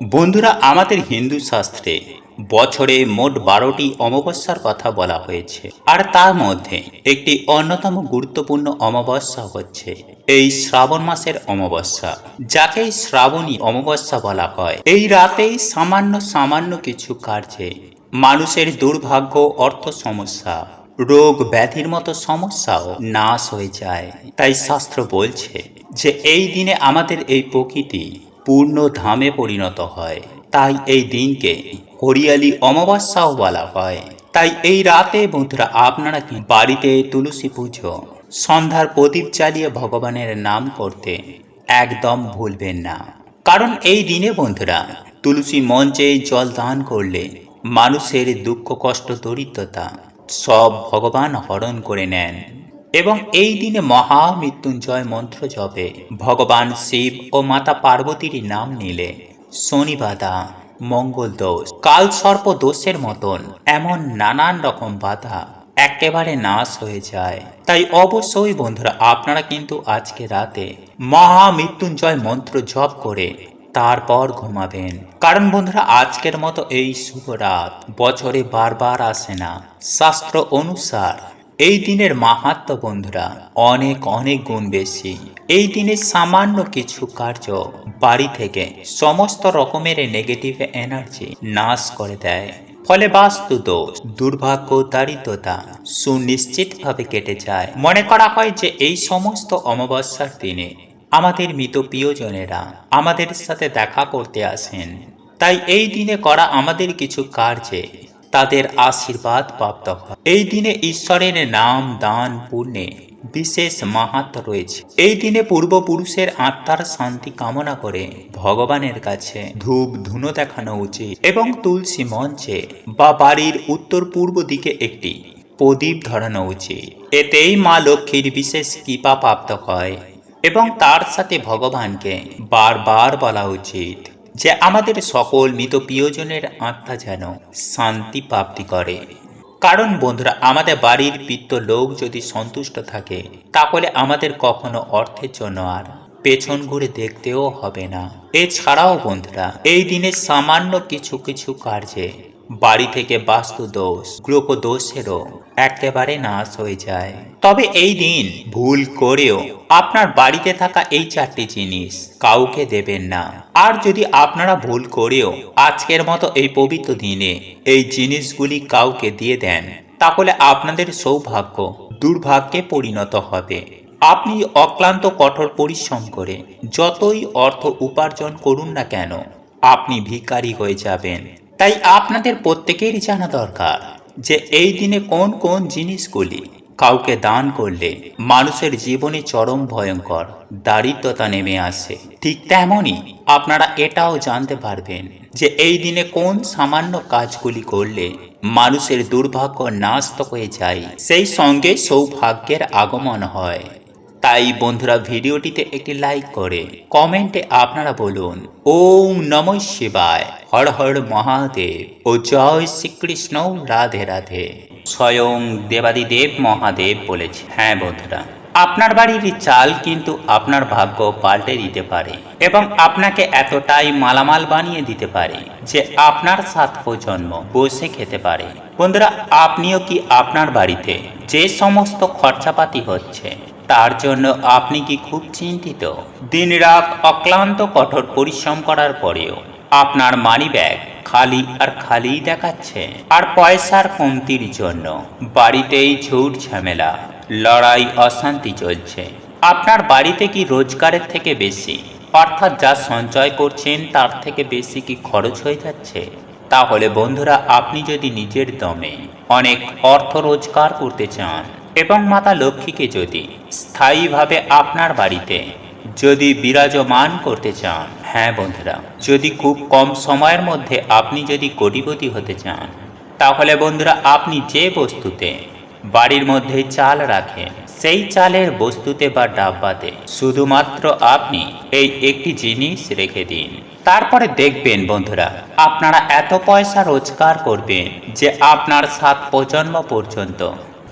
বন্ধুরা, আমাদের হিন্দু শাস্ত্রে বছরে মোট বারোটি অমাবস্যার কথা বলা হয়েছে। আর তার মধ্যে একটি অন্যতম গুরুত্বপূর্ণ অমাবস্যা হচ্ছে এই শ্রাবণ মাসের অমাবস্যা, যাকে শ্রাবণী অমাবস্যা বলা হয়। এই রাতেই সামান্য সামান্য কিছু কার্যে মানুষের দুর্ভাগ্য, অর্থ সমস্যা, রোগ ব্যাধির মতো সমস্যাও নাশ হয়ে যায়। তাই শাস্ত্র বলছে যে, এই দিনে আমাদের এই প্রকৃতি পূর্ণ ধামে পরিণত হয়। তাই এই দিনকে হরিয়ালি অমাবস্যাও বলা হয়। তাই এই রাতে বন্ধুরা আপনারা বাড়িতে তুলসী পুজো, সন্ধ্যার প্রদীপ জ্বালিয়ে ভগবানের নাম করতে একদম ভুলবেন না। কারণ এই দিনে বন্ধুরা তুলসী মঞ্চে জল দান করলে মানুষের দুঃখ, কষ্ট, দরিদ্রতা সব ভগবান হরণ করে নেন। এবং এই দিনে মহামৃত্যুঞ্জয় মন্ত্র জপে। ভগবান শিব ও মাতা পার্বতীর নাম নিলে। শনিবাধা মঙ্গল দোষ, কাল সর্প দোষের মতন এমন নানান রকম বাধা একেবারে নাশ হয়ে যায়। তাই অবশ্যই বন্ধুরা, আপনারা কিন্তু আজকে রাতে মহামৃত্যুঞ্জয় মন্ত্র জপ করে তারপর ঘুমাবেন। কারণ বন্ধুরা, আজকের মতো এই শুভ রাত বছরে বারবার আসে না। শাস্ত্র অনুসার এই দিনের মাহাত্ম বন্ধুরা, অনেক অনেক গুণ বেশি। এই দিনে সামান্য কিছু কার্য বাড়ি থেকে সমস্ত রকমের নেগেটিভ এনার্জি নাশ করে দেয়। ফলে বাস্তু দোষ, দুর্ভাগ্য, দারিদ্রতা সুনিশ্চিতভাবে কেটে যায়। মনে করা হয় যে এই সমস্ত অমাবস্যার দিনে আমাদের মৃত প্রিয়জনেরা আমাদের সাথে দেখা করতে আসেন। তাই এই দিনে করা আমাদের কিছু কার্যে তাদের আশীর্বাদ প্রাপ্ত হয়। এই দিনে ঈশ্বরের নাম, দান, পুণ্যে বিশেষ মাহাত্ম রয়েছে। এই দিনে পূর্বপুরুষের আত্মার শান্তি কামনা করে ভগবানের কাছে ধূপ ধুনো দেখানো উচিত এবং তুলসী মঞ্চে বা বাড়ির উত্তর পূর্ব দিকে একটি প্রদীপ ধরানো উচিত। এতেই মা লক্ষ্মীর বিশেষ কৃপা প্রাপ্ত হয় এবং তার সাথে ভগবানকে বারবার বলা উচিত। যে আমাদের সকল মৃত প্রিয়জনের আত্মা যেন শান্তি প্রাপ্তি করে। কারণ বন্ধুরা, আমাদের বাড়ির বৃত্ত লোক যদি সন্তুষ্ট থাকে, তাহলে আমাদের কখনো অর্থের জন্য আর পেছন ঘুরে দেখতেও হবে না। এছাড়াও বন্ধুরা, এই দিনে সামান্য কিছু কিছু কার্যে বাড়ি থেকে বাস্তু দোষ গ্রহ দোষেরও একেবারে নাশ হয়ে যায়। তবে এই দিন ভুল করেও আপনার বাড়িতে থাকা এই চারটি জিনিস কাউকে দেবেন না। আর যদি আপনারা ভুল করেও আজকের মতো এই পবিত্র দিনে এই জিনিসগুলি কাউকে দিয়ে দেন, তাহলে আপনাদের সৌভাগ্য দুর্ভাগ্যে পরিণত হবে। আপনি অক্লান্ত কঠোর পরিশ্রম করে যতই অর্থ উপার্জন করুন না কেন, আপনি ভিখারি হয়ে যাবেন। তাই আপনাদের প্রত্যেকেরই জানা দরকার যে এই দিনে কোন কোন জিনিসগুলি কাউকে দান করলে মানুষের জীবনে চরম ভয়ঙ্কর দারিদ্রতা নেমে আসে। ঠিক তেমনই আপনারা এটাও জানতে পারবেন যে এই দিনে কোন সামান্য কাজগুলি করলে মানুষের দুর্ভাগ্য নাস্ত হয়ে যায়। সেই সঙ্গে সৌভাগ্যের আগমন হয়। তাই বন্ধুরা ভিডিওটিতে একটি লাইক করে, কমেন্টে আপনারা বলুন, ওম নম শিবায়, হর হর মহাদেব ও জয় শ্রীকৃষ্ণ রাধে রাধে। স্বয়ং দেবাদিদেব মহাদেব বলেছে। হ্যাঁ বন্ধুরা, আপনার বাড়ির চাল কিন্তু আপনার ভাগ্য পাল্টে দিতে পারে এবং আপনাকে এতটাই মালামাল বানিয়ে দিতে পারে যে আপনার সাত প্রজন্ম বসে খেতে পারে। বন্ধুরা, আপনিও কি আপনার বাড়িতে যে সমস্ত খরচাপাতি হচ্ছে তার জন্য আপনি কি খুব চিন্তিত? দিনরাত অক্লান্ত কঠোর পরিশ্রম করার পরেও আপনার মানি ব্যাগ খালি আর খালি দেখাচ্ছে। আর পয়সার কমতির জন্য বাড়িতেই ঝুট ঝামেলা, লড়াই, অশান্তি চলছে। আপনার বাড়িতে কি রোজগারের থেকে বেশি, অর্থাৎ যা সঞ্চয় করছেন তার থেকে বেশি কি খরচ হয়ে যাচ্ছে? তাহলে বন্ধুরা, আপনি যদি নিজের দমে অনেক অর্থ রোজগার করতে চান এবং মাতা লক্ষ্মীকে যদি স্থায়ীভাবে আপনার বাড়িতে যদি বিরাজমান করতে চান হ্যাঁ বন্ধুরা, যদি খুব কম সময়ের মধ্যে আপনি যদি কোটিপতি হতে চান, তাহলে বন্ধুরা আপনি যে বস্তুতে বাড়ির মধ্যে চাল রাখেন, সেই চালের বস্তুতে বা ডাব্বাতে শুধুমাত্র আপনি এই একটি জিনিস রেখে দিন। তারপরে দেখবেন বন্ধুরা, আপনারা এত পয়সা রোজগার করবেন যে আপনার সাত প্রজন্ম পর্যন্ত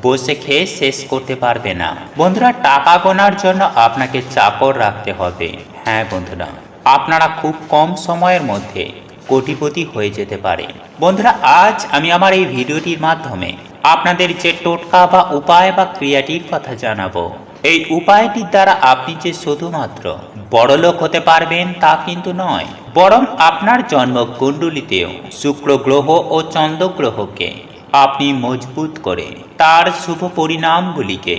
বসে খেয়ে শেষ করতে পারবে না। বন্ধুরা, টাকা গোনার জন্য আপনাকে চাকর রাখতে হবে। হ্যাঁ বন্ধুরা, আপনারা খুব কম সময়ের মধ্যে কোটিপতি হয়ে যেতে পারে। বন্ধুরা, আজ আমি আমার এই ভিডিওটির মাধ্যমে আপনাদের যে টোটকা বা উপায় বা ক্রিয়াটির কথা জানাব, এই উপায়টির দ্বারা আপনি যে শুধুমাত্র বড়লোক হতে পারবেন তা কিন্তু নয়, বরং আপনার জন্ম কুণ্ডলিতেও শুক্র গ্রহ ও চন্দ্র গ্রহকে আপনি মজবুত করে তার শুভ পরিণামগুলিকে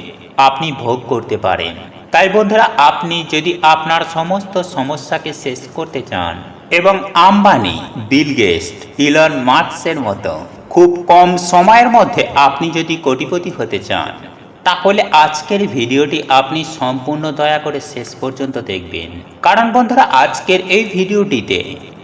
আপনি ভোগ করতে পারেন। তাই বন্ধুরা, আপনি যদি আপনার সমস্ত সমস্যাকে শেষ করতে চান এবং আম্বানি, বিল গেস্ট ইলন মার্কসের মতো খুব কম সময়ের মধ্যে আপনি যদি কোটিপতি হতে চান, তাহলে আজকের ভিডিওটি আপনি সম্পূর্ণ দয়া করে শেষ পর্যন্ত দেখবেন। কারণ বন্ধুরা, আজকের এই ভিডিওটিতে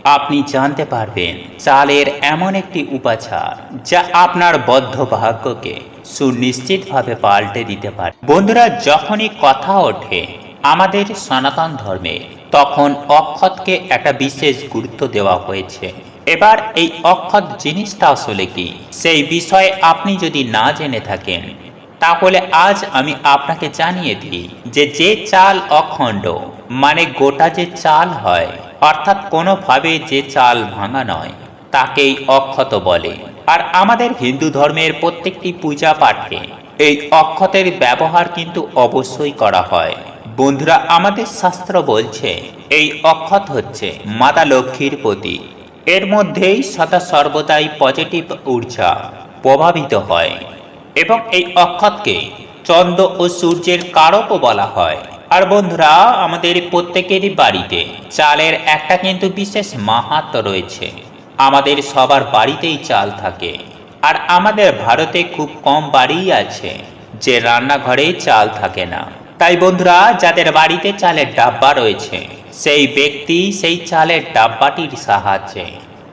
আপনি জানতে পারবেন চালের এমন একটি উপাচার যা আপনার বদ্ধ ভাগ্যকে সুনিশ্চিতভাবে পাল্টে দিতে পারে। বন্ধুরা, যখনই কথা ওঠে আমাদের সনাতন ধর্মে, তখন অক্ষতকে একটা বিশেষ গুরুত্ব দেওয়া হয়েছে। এবার এই অক্ষত জিনিসটা আসলে কি? সেই বিষয়ে আপনি যদি না জেনে থাকেন, তাহলে আজ আমি আপনাকে জানিয়ে দিই যে যে চাল অখণ্ড মানে গোটা যে চাল হয় অর্থাৎ কোনোভাবে যে চাল ভাঙা নয়, তাকেই অক্ষত বলে। আর আমাদের হিন্দু ধর্মের প্রত্যেকটি পূজা পাঠে এই অক্ষতের ব্যবহার কিন্তু অবশ্যই করা হয়। বন্ধুরা, আমাদের শাস্ত্র বলছে, এই অক্ষত হচ্ছে মাতা লক্ষ্মীর প্রতীক এর মধ্যেই সদা সর্বদাই পজিটিভ ঊর্জা প্রভাবিত হয়। এবং এই অক্ষতকে চন্দ্র ও সূর্যের কারকও বলা হয়। আর বন্ধুরা, আমাদের প্রত্যেকেরই বাড়িতে চালের একটা কিন্তু বিশেষ মাহাত্ম রয়েছে। আমাদের সবার বাড়িতেই চাল থাকে। আর আমাদের ভারতে খুব কম বাড়িই আছে যে রান্নাঘরে চাল থাকে না। তাই বন্ধুরা, যাদের বাড়িতে চালের ডাব্বা রয়েছে, সেই ব্যক্তি সেই চালের ডাব্বাটির সাহায্যে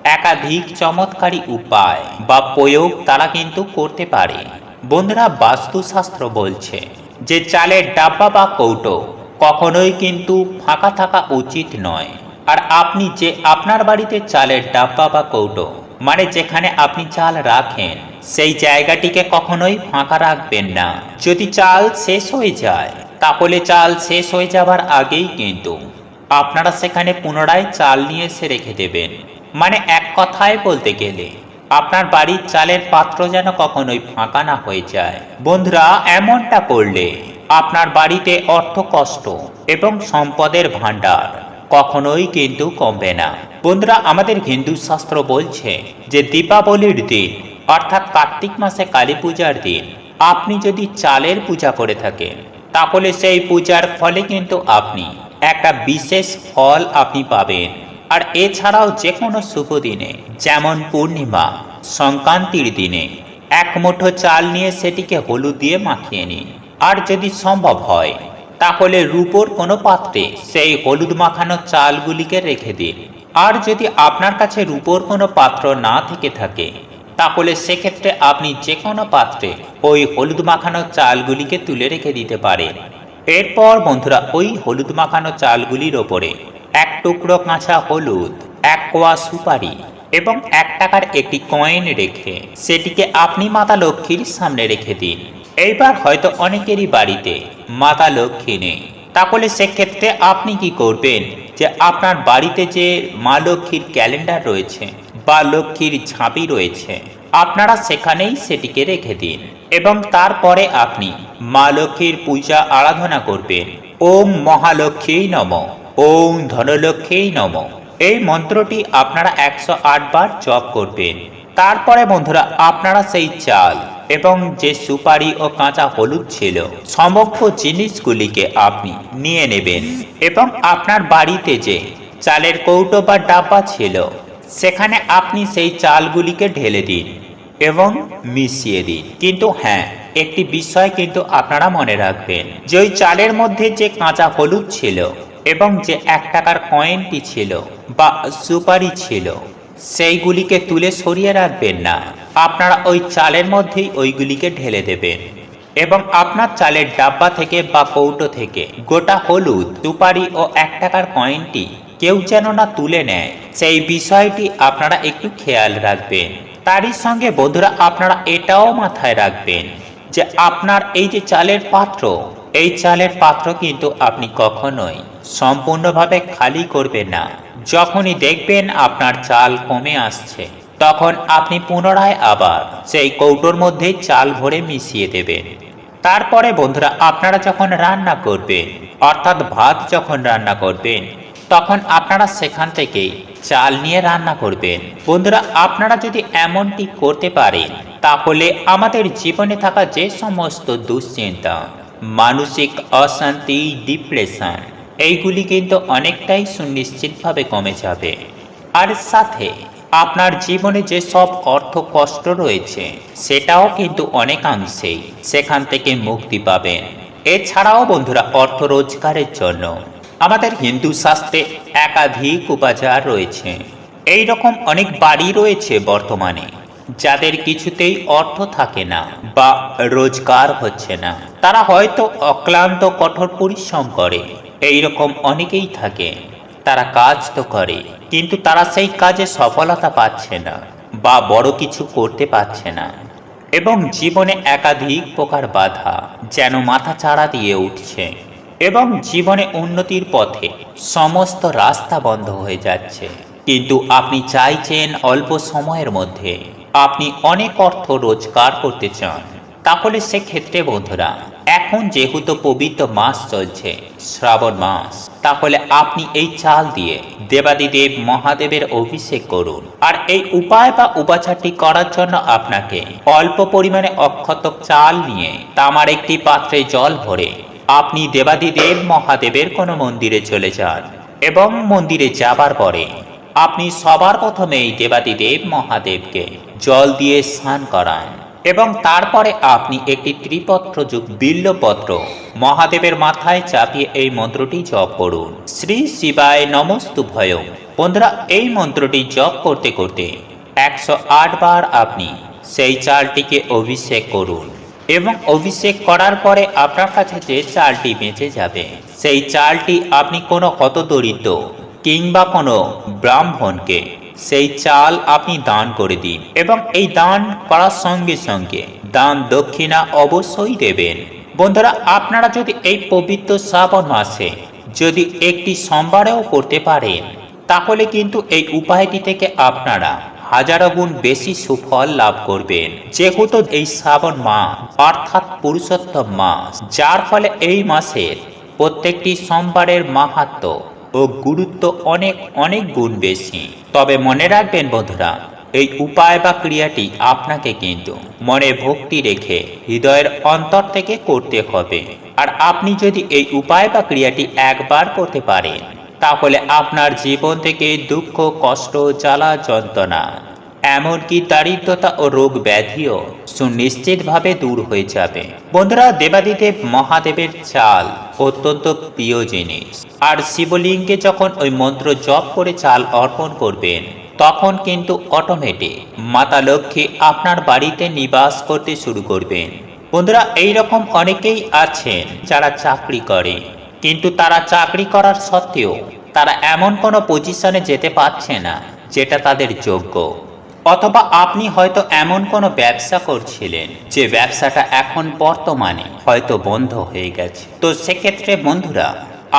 একাধিক চমৎকারী উপায় বা প্রয়োগ তারা কিন্তু করতে পারে। বন্ধুরা, বাস্তুশাস্ত্র বলছে যে চালের ডাব্বা বা কৌটো, কখনোই কিন্তু ফাঁকা থাকা উচিত নয়। আর আপনি যে আপনার বাড়িতে চালের ডাব্বা বা কৌটো মানে যেখানে আপনি চাল রাখেন, সেই জায়গাটিকে কখনোই ফাঁকা রাখবেন না। যদি চাল শেষ হয়ে যায়, তাহলে চাল শেষ হয়ে যাবার আগেই কিন্তু আপনারা সেখানে পুনরায় চাল নিয়ে এসে রেখে দেবেন। মানে এক কথায় বলতে গেলে আপনার বাড়ির চালের পাত্র যেন কখনোই ফাঁকা না হয়ে যায়। বন্ধুরা, এমনটা করলে আপনার বাড়িতে অর্থ কষ্ট এবং সম্পদের ভাণ্ডার কখনোই কিন্তু কমবে না। বন্ধুরা, আমাদের হিন্দু শাস্ত্র বলছে যে দীপাবলির দিন, অর্থাৎ কার্তিক মাসে কালী পূজার দিন, আপনি যদি চালের পূজা করে থাকেন, তাহলে সেই পূজার ফলে কিন্তু আপনি একটা বিশেষ ফল আপনি পাবেন। আর এছাড়াও যে কোনো শুভ দিনে, যেমন পূর্ণিমা, সংক্রান্তির দিনে, এক মুঠো চাল নিয়ে সেটিকে হলুদ দিয়ে মাখিয়ে নিন। আর যদি সম্ভব হয়, তাহলে রূপোর কোনো পাত্রে সেই হলুদ মাখানো চালগুলিকে রেখে দিন। আর যদি আপনার কাছে রূপোর কোনো পাত্র না থেকে থাকে, তাহলে সেক্ষেত্রে আপনি যে কোনো পাত্রে ওই হলুদ মাখানো চালগুলিকে তুলে রেখে দিতে পারেন। এরপর বন্ধুরা, ওই হলুদ মাখানো চালগুলির ওপরে এক টুকরো কাঁচা হলুদ, এক কোয়া সুপারি এবং এক টাকার একটি কয়েন রেখে সেটিকে আপনি মাতা লক্ষ্মীর সামনে রেখে দিন। এইবার হয়তো অনেকেরই বাড়িতে মাতা লক্ষ্মী নেই। তাহলে সেক্ষেত্রে আপনি কি করবেন যে আপনার বাড়িতে যে মা লক্ষ্মীর ক্যালেন্ডার রয়েছে বা লক্ষ্মীর ঝাঁপি রয়েছে, আপনারা সেখানেই সেটিকে রেখে দিন এবং তারপরে আপনি মা লক্ষ্মীর পূজা আরাধনা করবেন। ওম মহালক্ষ্মী নম। ওম ধনলক্ষ্মী নম। এই মন্ত্রটি আপনারা একশো আট বার জপ করবেন। তারপরে বন্ধুরা, আপনারা সেই চাল এবং যে সুপারি ও কাঁচা হলুদ ছিল, সমগ্র জিনিসগুলিকে আপনি নিয়ে নেবেন এবং আপনার বাড়িতে যে চালের কৌটো বা ডাব্বা ছিল, সেখানে আপনি সেই চালগুলিকে ঢেলে দিন এবং মিশিয়ে দিন। কিন্তু হ্যাঁ একটি বিষয় কিন্তু আপনারা মনে রাখবেন, যে ওই চালের মধ্যে যে কাঁচা হলুদ ছিল এবং যে এক টাকার কয়েনটি ছিল বা সুপারি ছিল, সেইগুলিকে তুলে সরিয়ে রাখবেন না। আপনারা ওই চালের মধ্যেই ওইগুলিকে ঢেলে দেবেন। এবং আপনার চালের ডাব্বা থেকে বা কৌটো থেকে গোটা হলুদ, সুপারি ও এক টাকার কয়েনটি কেউ যেন না তুলে নেয়। সেই বিষয়টি আপনারা একটু খেয়াল রাখবেন। তারই সঙ্গে বন্ধুরা, আপনারা এটাও মাথায় রাখবেন যে আপনার এই যে চালের পাত্র এই চালের পাত্র কিন্তু আপনি কখনোই সম্পূর্ণভাবে খালি করবেন না। যখনই দেখবেন আপনার চাল কমে আসছে, তখন আপনি পুনরায় আবার সেই কৌটোর মধ্যে চাল ভরে মিশিয়ে দেবেন। তারপরে বন্ধুরা, আপনারা যখন রান্না করবেন, অর্থাৎ ভাত যখন রান্না করবেন, তখন আপনারা সেখান থেকেই চাল নিয়ে রান্না করবেন। বন্ধুরা, আপনারা যদি এমনটি করতে পারেন, তাহলে আমাদের জীবনে থাকা যে সমস্ত দুশ্চিন্তা মানসিক অশান্তি, ডিপ্রেশন, এইগুলি কিন্তু অনেকটাই সুনিশ্চিতভাবে কমে যাবে। আর সাথে, আপনার জীবনে যে সব অর্থ কষ্ট রয়েছে, সেটাও কিন্তু অনেকাংশেই সেখান থেকে মুক্তি পাবেন। এছাড়াও বন্ধুরা, অর্থ রোজগারের জন্য আমাদের হিন্দু শাস্ত্রে একাধিক উপাচার রয়েছে। এই রকম অনেক বাড়ি রয়েছে বর্তমানে। যাদের কিছুতেই অর্থ থাকে না বা রোজগার হচ্ছে না, তারা হয়তো অক্লান্ত কঠোর পরিশ্রম করে। এই রকম অনেকেই থাকে। তারা কাজ তো করে, কিন্তু তারা সেই কাজে সফলতা পাচ্ছে না বা বড় কিছু করতে পারছে না এবং জীবনে একাধিক প্রকার বাধা যেন মাথা চাড়া দিয়ে উঠছে এবং জীবনে উন্নতির পথে সমস্ত রাস্তা বন্ধ হয়ে যাচ্ছে। কিন্তু আপনি চাইছেন অল্প সময়ের মধ্যে আপনি অনেক অর্থ রোজগার করতে চান। তাহলে সেক্ষেত্রে বন্ধুরা, এখন যেহেতু পবিত্র মাস চলছে, শ্রাবণ মাস, তাহলে আপনি এই চাল দিয়ে দেবাদিদেব মহাদেবের অভিষেক করুন। আর এই উপায় বা উপাচারটি করার জন্য আপনাকে অল্প পরিমাণে অক্ষত চাল নিয়ে তামার একটি পাত্রে জল ভরে আপনি দেবাদিদেব মহাদেবের কোনো মন্দিরে চলে যান এবং মন্দিরে যাবার পরে আপনি সবার প্রথমে এই দেবাদিদেব মহাদেবকে জল দিয়ে স্নান করান এবং তারপরে আপনি একটি ত্রিপত্র যুগ বিল্লপত্র মহাদেবের মাথায় চাপিয়ে এই মন্ত্রটি জপ করুন। শ্রী শিবায় নমস্তু ভয়ং বন্ধুরা, এই মন্ত্রটি জপ করতে করতে একশো আট বার আপনি সেই চালটিকে অভিষেক করুন এবং অভিষেক করার পরে আপনার কাছে যে চালটি বেঁচে যাবে, সেই চালটি আপনি কোনো হতদরিদ্র কিংবা কোনো ব্রাহ্মণকে সেই চাল আপনি দান করে দিন এবং এই দান করার সঙ্গে সঙ্গে দান দক্ষিণা অবশ্যই দেবেন। বন্ধুরা, আপনারা যদি এই পবিত্র শ্রাবণ মাসে যদি একটি সোমবারেও করতে পারেন, তাহলে কিন্তু এই উপায়টি থেকে আপনারা হাজারো গুণ বেশি সুফল লাভ করবেন। যেহেতু এই শ্রাবণ মাস অর্থাৎ পুরুষোত্তম মাস যার ফলে এই মাসের প্রত্যেকটি সোমবারের মাহাত্ম ও গুরুত্ব অনেক অনেক গুণ বেশি। তবে মনে রাখবেন বন্ধুরা, এই উপায় বা ক্রিয়াটি আপনাকে কিন্তু মনে ভক্তি রেখে হৃদয়ের অন্তর থেকে করতে হবে। আর আপনি যদি এই উপায় বা ক্রিয়াটি একবার করতে পারেন, তাহলে আপনার জীবন থেকে দুঃখ, কষ্ট, জ্বালা, যন্ত্রণা এমনকি দারিদ্রতা ও রোগ ব্যাধিও সুনিশ্চিতভাবে দূর হয়ে যাবে। বন্ধুরা, দেবাদিদেব মহাদেবের চাল অত্যন্ত প্রিয় জিনিস। আর শিবলিঙ্গে যখন ওই মন্ত্র জপ করে চাল অর্পণ করবেন, তখন কিন্তু অটোমেটিক মাতা লক্ষ্মী আপনার বাড়িতে নিবাস করতে শুরু করবেন। বন্ধুরা এই রকম অনেকেই আছেন যারা চাকরি করে। কিন্তু তারা চাকরি করার সত্ত্বেও তারা এমন কোনো পজিশনে যেতে পারছে না, যেটা তাদের যোগ্য। অথবা আপনি হয়তো এমন কোনো ব্যবসা করছিলেন যে ব্যবসাটা এখন বর্তমানে হয়তো বন্ধ হয়ে গেছে। তো সেক্ষেত্রে বন্ধুরা,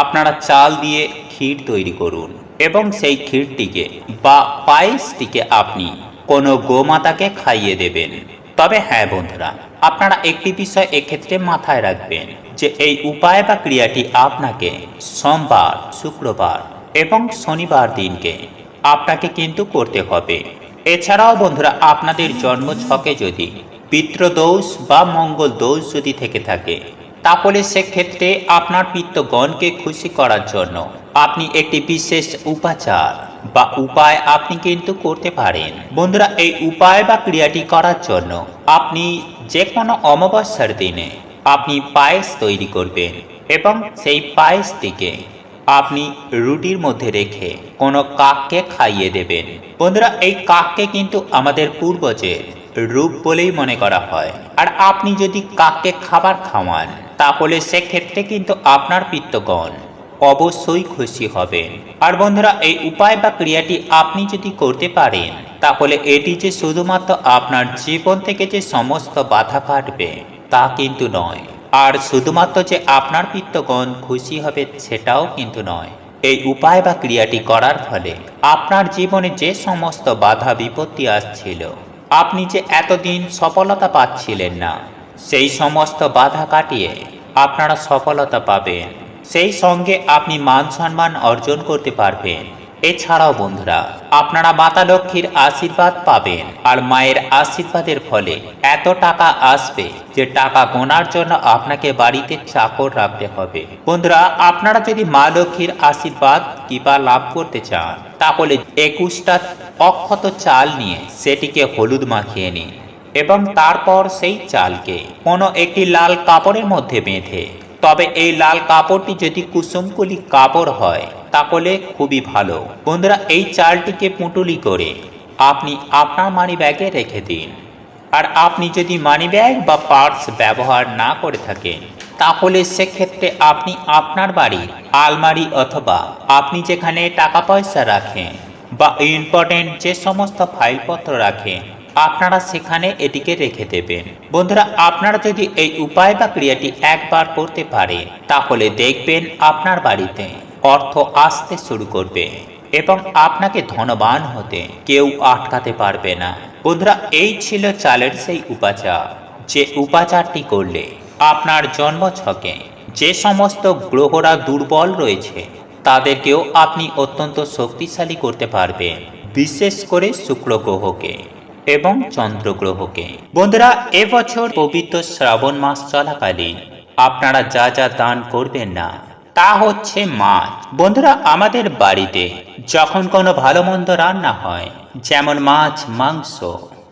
আপনারা চাল দিয়ে ক্ষীর তৈরি করুন এবং সেই ক্ষীরটিকে বা পায়েসটিকে আপনি কোনো গোমাতাকে খাইয়ে দেবেন। তবে হ্যাঁ বন্ধুরা, আপনারা একটি বিষয় এক্ষেত্রে মাথায় রাখবেন যে এই উপায় বা ক্রিয়াটি আপনাকে সোমবার, শুক্রবার এবং শনিবার দিনকে আপনাকে কিন্তু করতে হবে। এছাড়াও বন্ধুরা, আপনাদের জন্ম ছকে যদি পিতৃদোষ বা মঙ্গল দোষ যদি থেকে থাকে, তাহলে সেক্ষেত্রে আপনার পিত্তগণকে খুশি করার জন্য আপনি একটি বিশেষ উপাচার বা উপায় আপনি কিন্তু করতে পারেন। বন্ধুরা, এই উপায় বা ক্রিয়াটি করার জন্য আপনি যে কোনো অমাবস্যার দিনে আপনি পায়েস তৈরি করবেন এবং সেই পায়েসটিকে আপনি রুটির মধ্যে রেখে কোনো কাককে খাইয়ে দেবেন। বন্ধুরা, এই কাককে কিন্তু আমাদের পূর্বজের রূপ বলেই মনে করা হয়। আর আপনি যদি কাককে খাবার খাওয়ান, তাহলে সেক্ষেত্রে কিন্তু আপনার পিত্তগণ অবশ্যই খুশি হবেন। আর বন্ধুরা, এই উপায় বা ক্রিয়াটি আপনি যদি করতে পারেন, তাহলে এটি যে শুধুমাত্র আপনার জীবন থেকে যে সমস্ত বাধা কাটবে, তা কিন্তু নয়। আর শুধুমাত্র যে আপনার পিত্তগণ খুশি হবে সেটাও কিন্তু নয়। এই উপায় বা ক্রিয়াটি করার ফলে আপনার জীবনে যে সমস্ত বাধা বিপত্তি আসছিল, আপনি যে এতদিন সফলতা পাচ্ছিলেন না, সেই সমস্ত বাধা কাটিয়ে আপনারা সফলতা পাবেন। সেই সঙ্গে আপনি মান সম্মান অর্জন করতে পারবেন। এছাড়াও বন্ধুরা, আপনারা মাতা লক্ষ্মীর আশীর্বাদ পাবেন। আর মায়ের আশীর্বাদের ফলে এত টাকা আসবে যে টাকা গোনার জন্য আপনাকে বাড়িতে চাকর রাখতে হবে। বন্ধুরা, আপনারা যদি মা লক্ষ্মীর আশীর্বাদ কিবা লাভ করতে চান, তাহলে একুশটা অক্ষত চাল নিয়ে সেটিকে হলুদ মাখিয়ে নিন এবং তারপর সেই চালকে কোনো একটি লাল কাপড়ের মধ্যে বেঁধে তবে এই লাল কাপড়টি যদি কুসুমকুলি কাপড় হয়, তাহলে খুবই ভালো। বন্ধুরা, এই চালটিকে পুঁটুলি করে আপনি আপনার মানি ব্যাগে রেখে দিন। আর আপনি যদি মানি ব্যাগ বা পার্স ব্যবহার না করে থাকেন, তাহলে সেক্ষেত্রে আপনি আপনার বাড়ির আলমারি অথবা আপনি যেখানে টাকা পয়সা রাখেন বা ইম্পর্টেন্ট যে সমস্ত ফাইলপত্র রাখেন আপনারা সেখানে এটিকে রেখে দেবেন। বন্ধুরা, আপনারা যদি এই উপায় বা ক্রিয়াটি একবার করতে পারেন তাহলে দেখবেন আপনার বাড়িতে অর্থ আসতে শুরু করবে এবং আপনাকে ধনবান হতে কেউ আটকাতে পারবে না। বন্ধুরা, এই ছিল চালের সেই উপাচার। যে উপাচারটি করলে আপনার জন্ম ছকে যে সমস্ত গ্রহরা দুর্বল রয়েছে, তাদেরকেও আপনি অত্যন্ত শক্তিশালী করতে পারবেন, বিশেষ করে শুক্র গ্রহকে। এবং চন্দ্রগ্রহকে। বন্ধুরা এবছর পবিত্র শ্রাবণ মাস চলাকালীন আপনারা যা যা দান করবেন না, তা হচ্ছে মাছ। বন্ধুরা, আমাদের বাড়িতে যখন কোনো ভালো মন্দ রান্না হয়, যেমন মাছ, মাংস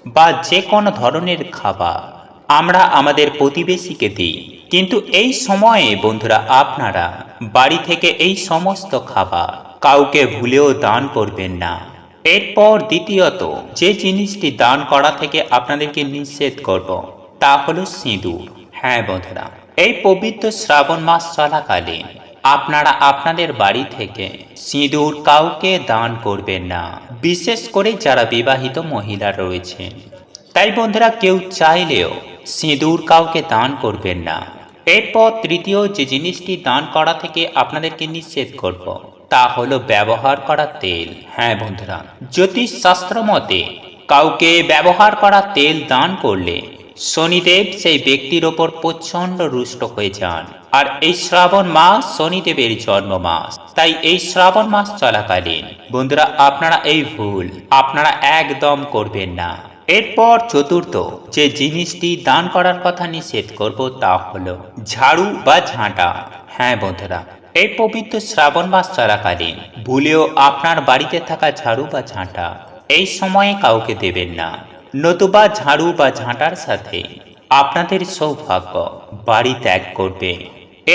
বা যে কোনো ধরনের খাবার, আমরা আমাদের প্রতিবেশীকে দিই। কিন্তু এই সময়ে, বন্ধুরা, আপনারা বাড়ি থেকে এই সমস্ত খাবার কাউকে ভুলেও দান করবেন না। এরপর দ্বিতীয়ত, যে জিনিসটি দান করা থেকে আপনাদেরকে নিষেধ করব, তা হলো সিঁদুর। হ্যাঁ বন্ধুরা, এই পবিত্র শ্রাবণ মাস চলাকালীন আপনারা আপনাদের বাড়ি থেকে সিঁদুর কাউকে দান করবেন না, বিশেষ করে যারা বিবাহিত মহিলা রয়েছেন। তাই বন্ধুরা, কেউ চাইলেও সিঁদুর কাউকে দান করবেন না। এরপর তৃতীয় যে জিনিসটি দান করা থেকে আপনাদেরকে নিষেধ করব তা হলো ব্যবহার করা তেল। হ্যাঁ বন্ধুরা জ্যোতিষ শাস্ত্র মতে কাউকে ব্যবহার করা তেল দান করলে শনিদেব সেই ব্যক্তির ওপর প্রচণ্ড রুষ্ট হয়ে যান। আর এই শ্রাবণ মাস শনিদেবের জন্ম মাস তাই এই শ্রাবণ মাস চলাকালীন, বন্ধুরা, আপনারা এই ভুল আপনারা একদম করবেন না। এরপর চতুর্থ যে জিনিসটি দান করার কথা নিষেধ করব তা হলো ঝাড়ু বা ঝাঁটা। হ্যাঁ বন্ধুরা এই পবিত্র শ্রাবণ মাস চলাকালীন ভুলেও আপনার বাড়িতে থাকা ঝাড়ু বা ঝাঁটা এই সময়ে কাউকে দেবেন না। নতুবা ঝাড়ু বা ঝাঁটার সাথে আপনাদের সৌভাগ্য বাড়ি ত্যাগ করবে।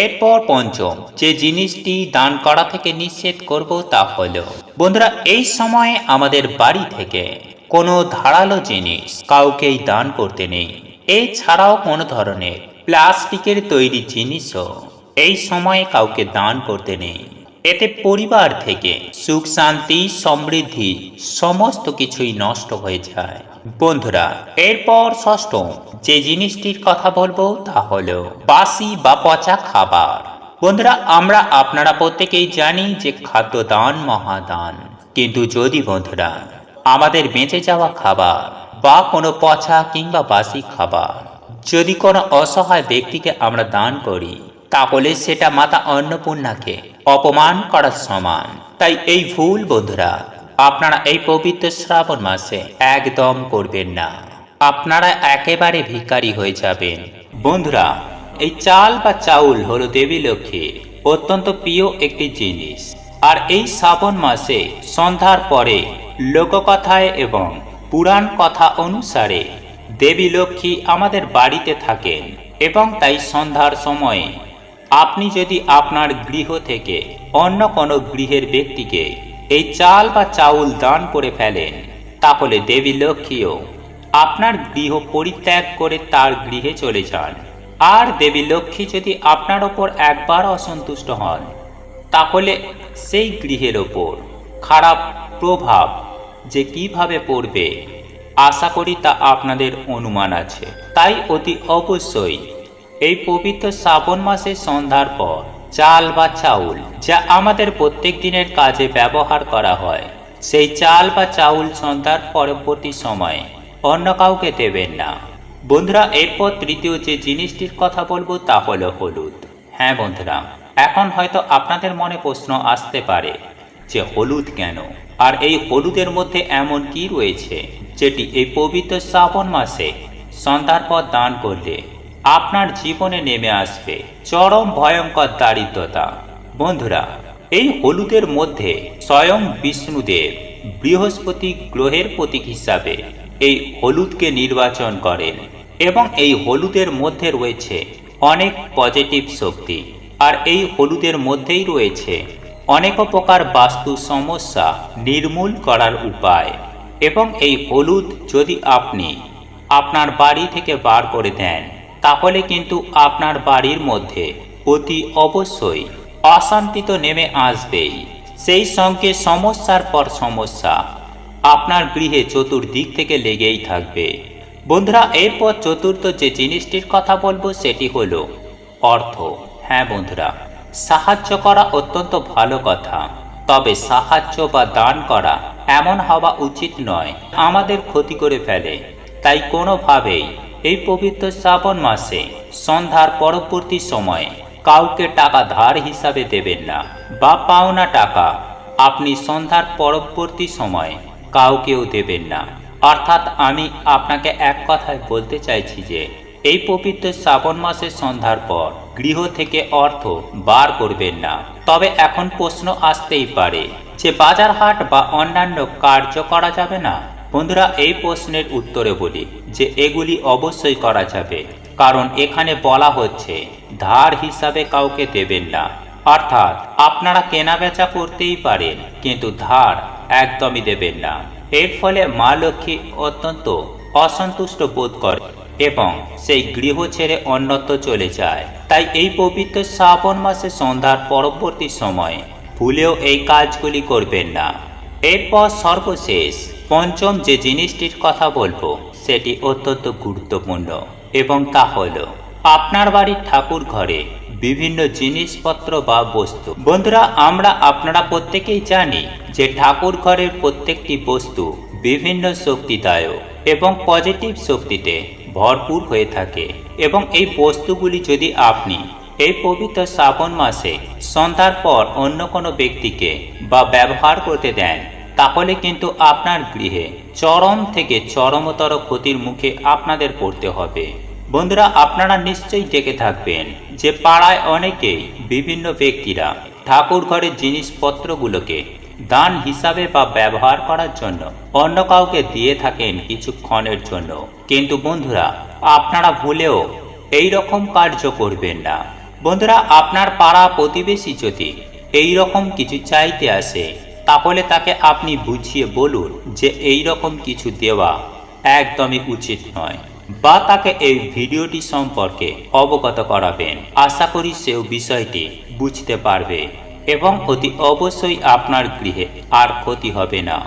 এরপর পঞ্চম, যে জিনিসটি দান করা থেকে নিষেধ করব তা হলো, বন্ধুরা, এই সময়ে আমাদের বাড়ি থেকে কোনো ধারালো জিনিস কাউকেই দান করতে নেই। এছাড়াও কোনো ধরনের প্লাস্টিকের তৈরি জিনিসও এই সময়ে কাউকে দান করতে নেই। এতে পরিবার থেকে সুখ, শান্তি, সমৃদ্ধি সমস্ত কিছুই নষ্ট হয়ে যায়। বন্ধুরা, এরপর ষষ্ঠ, যে জিনিসটির কথা বলব তা হলো বাসি বা পচা খাবার। বন্ধুরা, আমরা আপনারা প্রত্যেকেই জানি যে খাদ্য দান মহাদান। কিন্তু যদি বন্ধুরা, আমাদের বেঁচে যাওয়া খাবার বা কোনো পচা কিংবা বাসি খাবার যদি কোনো অসহায় ব্যক্তিকে আমরা দান করি তাহলে সেটা মাতা অন্নপূর্ণাকে অপমান করার সমান। তাই এই ভুল বন্ধুরা, আপনারা এই পবিত্র শ্রাবণ মাসে একদম করবেন না। আপনারা একেবারে ভিখারি হয়ে যাবেন। বন্ধুরা, এই চাল বা চাউল হলো দেবী লক্ষ্মীর অত্যন্ত প্রিয় একটি জিনিস। আর এই শ্রাবণ মাসে সন্ধ্যার পরে লোককথায় এবং পুরাণ কথা অনুসারে দেবী লক্ষ্মী আমাদের বাড়িতে থাকেন এবং তাই সন্ধ্যার সময়ে আপনি যদি আপনার গৃহ থেকে অন্য কোনো গৃহের ব্যক্তিকে এই চাল বা চাউল দান করে ফেলেন, তাহলে দেবী লক্ষ্মীও আপনার গৃহ পরিত্যাগ করে তার গৃহে চলে যান। আর দেবী লক্ষ্মী যদি আপনার ওপর একবার অসন্তুষ্ট হন, তাহলে সেই গৃহের ওপর খারাপ প্রভাব যে কীভাবে পড়বে, আশা করি তা আপনাদের অনুমান আছে। তাই অতি অবশ্যই এই পবিত্র শ্রাবণ মাসের সন্ধ্যার পর চাল বা চাউল যা আমাদের প্রত্যেক দিনের কাজে ব্যবহার করা হয়, সেই চাল বা চাউল সন্ধ্যার পরবর্তী সময়ে অন্য কাউকে দেবেন না। বন্ধুরা, এরপর তৃতীয় যে জিনিসটির কথা বলব তা হলো হলুদ। হ্যাঁ বন্ধুরা, এখন হয়তো আপনাদের মনে প্রশ্ন আসতে পারে যে হলুদ কেন? আর এই হলুদের মধ্যে এমন কি রয়েছে যেটি এই পবিত্র শ্রাবণ মাসে সন্ধ্যার পর দান করলে আপনার জীবনে নেমে আসবে চরম ভয়ঙ্কর দারিদ্রতা। বন্ধুরা, এই হলুদের মধ্যে স্বয়ং বিষ্ণুদেব বৃহস্পতি গ্রহের প্রতীক হিসাবে এই হলুদকে নির্বাচন করেন এবং এই হলুদের মধ্যে রয়েছে অনেক পজিটিভ শক্তি আর এই হলুদের মধ্যেই রয়েছে অনেক প্রকার বাস্তু সমস্যা নির্মূল করার উপায় এবং এই হলুদ যদি আপনি আপনার বাড়ি থেকে বার করে দেন তাহলে কিন্তু আপনার বাড়ির মধ্যে অতি অবশ্যই অশান্তি তো নেমে আসবেই। সেই সঙ্গে সমস্যার পর সমস্যা। আপনার গৃহে চতুর্দিক থেকে লেগেই থাকবে। বন্ধুরা, এরপর চতুর্থ যে জিনিসটির কথা বলব সেটি হলো অর্থ। হ্যাঁ বন্ধুরা, সাহায্য করা অত্যন্ত ভালো কথা। তবে সাহায্য বা দান করা এমন হওয়া উচিত নয়। আমাদের ক্ষতি করে ফেলে। তাই কোনোভাবেই এই পবিত্র শ্রাবণ মাসে সন্ধ্যার পরবর্তী সময়ে কাউকে টাকা ধার হিসাবে দেবেন না বা পাওনা টাকা আপনি সন্ধ্যার পরবর্তী সময়ে কাউকেও দেবেন না। অর্থাৎ আমি আপনাকে এক কথায় বলতে চাইছি যে, এই পবিত্র শ্রাবণ মাসের সন্ধ্যার পর গৃহ থেকে অর্থ বার করবেন না। তবে এখন প্রশ্ন আসতেই পারে যে বাজার হাট বা অন্যান্য কার্য করা যাবে না? বন্ধুরা, এই প্রশ্নের উত্তরে বলি যে এগুলি অবশ্যই করা যাবে। কারণ এখানে বলা হচ্ছে, ধার হিসাবে কাউকে দেবেন না। অর্থাৎ, আপনারা কেনা বেচা করতেই পারেন, কিন্তু ধার একদমই দেবেন না। এর ফলে মা লক্ষ্মী অত্যন্ত অসন্তুষ্ট বোধ করে এবং সেই গৃহ ছেড়ে অন্যত্র চলে যায়। তাই এই পবিত্র শ্রাবণ মাসে সন্ধ্যার পরবর্তী সময়ে ভুলেও এই কাজগুলি করবেন না। এরপর সর্বশেষ পঞ্চম যে জিনিসটির কথা বলব, সেটি অত্যন্ত গুরুত্বপূর্ণ এবং তা হল, আপনার বাড়ির ঠাকুর ঘরে বিভিন্ন জিনিসপত্র বা বস্তু। বন্ধুরা, আমরা আপনারা প্রত্যেকেই জানি যে ঠাকুর ঘরের প্রত্যেকটি বস্তু বিভিন্ন শক্তিদায়ক এবং পজিটিভ শক্তিতে ভরপুর হয়ে থাকে এবং এই বস্তুগুলি যদি আপনি এই পবিত্র শ্রাবণ মাসে সন্ধ্যার পর অন্য কোনো ব্যক্তিকে বা ব্যবহার করতে দেন তাহলে কিন্তু আপনার গৃহে চরম থেকে চরমতর ক্ষতির মুখে আপনাদের পড়তে হবে। বন্ধুরা, আপনারা নিশ্চয়ই দেখে থাকবেন যে পাড়ায় অনেকেই বিভিন্ন ব্যক্তিরা ঠাকুর ঘরের জিনিসপত্রগুলোকে দান হিসাবে বা ব্যবহার করার জন্য অন্য কাউকে দিয়ে থাকেন কিছুক্ষণের জন্য। কিন্তু বন্ধুরা, আপনারা ভুলেও এই রকম কার্য করবেন না। বন্ধুরা, আপনার পাড়া প্রতিবেশী যদি এই রকম কিছু চাইতে আসে তাহলে তাকে আপনি বুঝিয়ে বলুন যে এই রকম কিছু দেওয়া একদমই উচিত নয় বা তাকে এই ভিডিওটি সম্পর্কে অবগত করাবেন। আশা করি সেও বিষয়টি বুঝতে পারবে এবং অতি অবশ্যই আপনার গৃহে আর ক্ষতি হবে না।